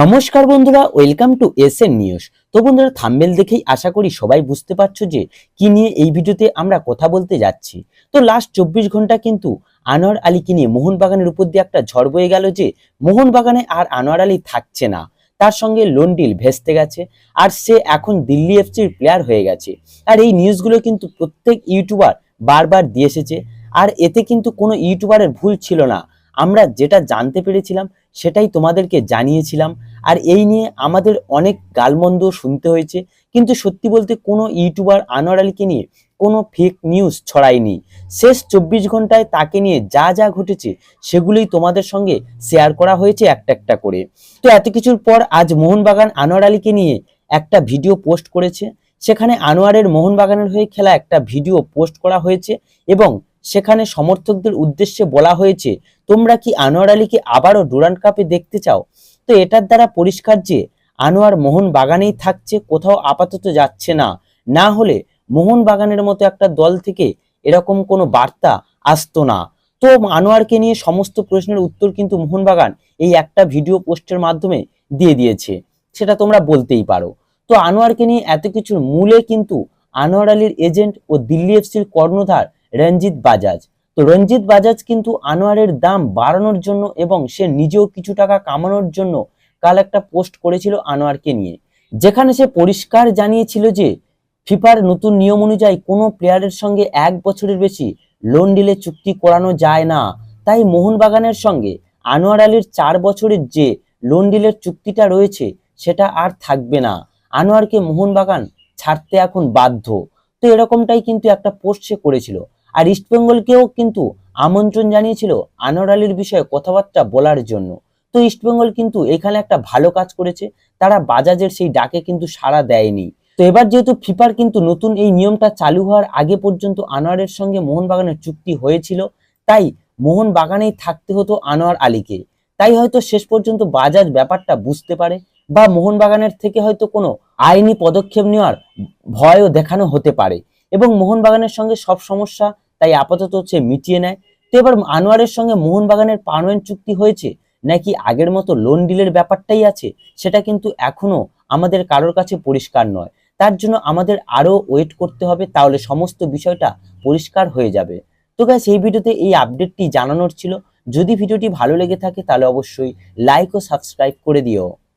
নমস্কার বন্ধুরা welcome to S N news তো বন্ধুরা থাম্বেল দেখেই আশা করি সবাই বুঝতে পারছ যে কি নিয়ে এই ভিডিওতে আমরা কথা বলতে যাচ্ছি। তো লাস্ট চব্বিশ ঘণ্টা কিন্তু আনোয়ার আলীকে নিয়ে মোহনবাগানের উপর দিয়ে একটা ঝড় বয়ে গেল যে মোহনবাগানে আর আনোয়ার আলী থাকছে না। তার সঙ্গে লোন ডিল ভেস্তে গেছে, আর সে এখন দিল্লি এফসির প্লেয়ার হয়ে গেছে। আর এই নিউজগুলো কিন্তু প্রত্যেক ইউটিউবার বারবার দিয়ে এসেছে, আর এতে কিন্তু কোনো ইউটিউবারের ভুল ছিল না। আমরা যেটা জানতে পেরেছিলাম সেটাই তোমাদেরকে জানিয়েছিলাম। আর এই নিয়ে আমাদের অনেক গালমন্দ শুনতে হয়েছে। কিন্তু সত্যি বলতে কোনো ইউটিউবার আনোয়ার আলীকে নিয়ে কোনো ফেক নিউজ ছড়ায়নি। শেষ চব্বিশ ঘন্টায় তাকে নিয়ে যা যা ঘটেছে, সেগুলোই তোমাদের সঙ্গে শেয়ার করা হয়েছে একটা একটা করে। তো এত কিছুর পর আজ মোহনবাগান আনোয়ার আলীকে নিয়ে একটা ভিডিও পোস্ট করেছে। সেখানে আনোয়ারের মোহনবাগানের হয়ে খেলা একটা ভিডিও পোস্ট করা হয়েছে এবং সেখানে সমর্থকদের উদ্দেশ্যে বলা হয়েছে, তোমরা কি আনোয়ার আলীকে আবারও ডুরান্ড কাপে দেখতে চাও? তো এটার দ্বারা পরিষ্কার যে, আনোয়ার মোহন বাগানেই থাকছে, কোথাও আপাতত যাচ্ছে না। না হলে মোহন বাগানের মতো একটা দল থেকে এরকম কোনো বার্তা আসতো না। তো আনোয়ারকে নিয়ে সমস্ত প্রশ্নের উত্তর কিন্তু মোহনবাগান এই একটা ভিডিও পোস্টের মাধ্যমে দিয়ে দিয়েছে। সেটা তোমরা বলতেই পারো। তো আনোয়ারকে নিয়ে এত কিছুর মূলে কিন্তু আনোয়ার আলীর এজেন্ট ও দিল্লি এফসির কর্ণধার রঞ্জিত বাজাজ। তো রঞ্জিত বাজাজ কিন্তু আনোয়ারের দাম বাড়ানোর জন্য এবং সে নিজেও কিছু টাকা কামানোর জন্য কাল একটা পোস্ট করেছিল আনোয়ারকে নিয়ে। যেখানে সে পরিষ্কার জানিয়েছিল যে, ফিফার নতুন নিয়ম অনুযায়ী কোনো প্লেয়ারের সঙ্গে এক বছরের বেশি লোন ডিলে চুক্তি করানো যায় না। তাই মোহনবাগানের সঙ্গে আনোয়ার আলীর চার বছরের যে লোন ডিলের চুক্তিটা রয়েছে, সেটা আর থাকবে না। আনোয়ারকে মোহনবাগান ছাড়তে এখন বাধ্য। তো এরকমটাই কিন্তু একটা পোস্ট সে করেছিল। আর ইস্টবেঙ্গলকেও কিন্তু আমন্ত্রণ জানিয়েছিল আনোয়ার আলীর বিষয়ে কথাবার্তা বলার জন্য। তো ইস্টবেঙ্গল কিন্তু এখানে একটা ভালো কাজ করেছে, তারা বাজাজের সেই ডাকে কিন্তু সাড়া দেয়নি। তো এবার যেহেতু ফিফার কিন্তু নতুন এই নিয়মটা চালু হওয়ার আগে পর্যন্ত আনোয়ারের সঙ্গে মোহনবাগানের চুক্তি হয়েছিল, তাই মোহনবাগানেই থাকতে হতো আনোয়ার আলীকে। তাই হয়তো শেষ পর্যন্ত বাজাজ ব্যাপারটা বুঝতে পারে বা মোহনবাগানের থেকে হয়তো কোনো আইনি পদক্ষেপ নেওয়ার ভয়ও দেখানো হতে পারে। এবং মোহনবাগানের সঙ্গে সব সমস্যা তাই আপাতত হচ্ছে মিটিয়ে নেয়। তো এবার আনোয়ারের সঙ্গে মোহনবাগানের পার্মানেন্ট চুক্তি হয়েছে, নাকি আগের মতো লোন ডিলের ব্যাপারটাই আছে, সেটা কিন্তু এখনও আমাদের কারোর কাছে পরিষ্কার নয়। তার জন্য আমাদের আরও ওয়েট করতে হবে, তাহলে সমস্ত বিষয়টা পরিষ্কার হয়ে যাবে। তো গ্যাস এই ভিডিওতে এই আপডেটটি জানানোর ছিল। যদি ভিডিওটি ভালো লেগে থাকে, তাহলে অবশ্যই লাইক ও সাবস্ক্রাইব করে দিও।